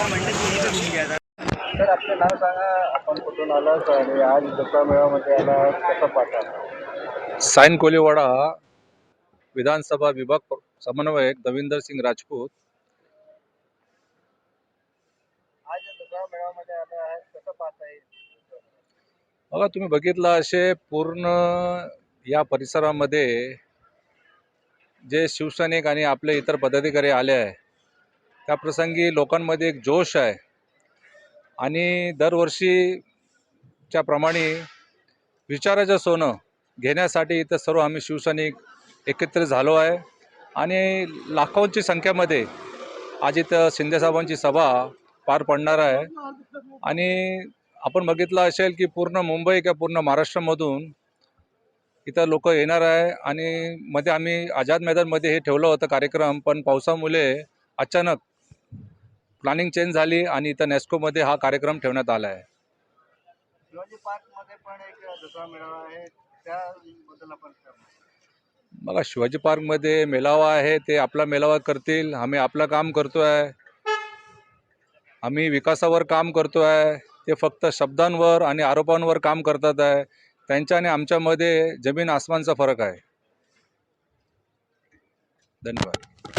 तर आपलं नाव सांगा. आपण कुठून आलात आणि आज दुसरा मेळाव्यामध्ये आला कसं पाहता? सायन कोलीवाडा विधानसभा विभाग समन्वयक दविंदर सिंग राजपूत. कसं बघा तुम्ही बघितलं असे पूर्ण या परिसरामध्ये जे शिवसैनिक आणि आपले इतर पदाधिकारी आले आहे त्याप्रसंगी लोकांमध्ये एक जोश आहे. आणि दरवर्षीच्या प्रमाणे विचाराचं सोनं घेण्यासाठी इथं सर्व आम्ही शिवसैनिक एकत्र झालो आहे. आणि लाखोंची संख्येमध्ये आज इथं शिंदेसाहेबांची सभा पार पडणार आहे. आणि आपण बघितलं असेल की पूर्ण मुंबई किंवा पूर्ण महाराष्ट्रामधून इथं लोक येणार आहे. आणि मध्ये आम्ही आझाद मैदानमध्ये हे ठेवलं होतं कार्यक्रम पण पावसामुळे अचानक प्लॅनिंग चेंज झाली आणि इथं नेस्कोमध्ये हा कार्यक्रम ठेवण्यात आला आहे. शिवाजी पार्कमध्ये पण एक दुसरा मेळावा आहे त्याबद्दल आपण काय म्हणता? बघा शिवाजी पार्कमध्ये मेळावा आहे ते आपला मेळावा करतील. आम्ही आपलं काम करतो आहे आम्ही विकासावर काम करतो आहे ते फक्त शब्दांवर आणि आरोपांवर काम करतात आहे. त्यांच्या आणि आमच्यामध्ये जमीन आसमानचा फरक आहे. धन्यवाद.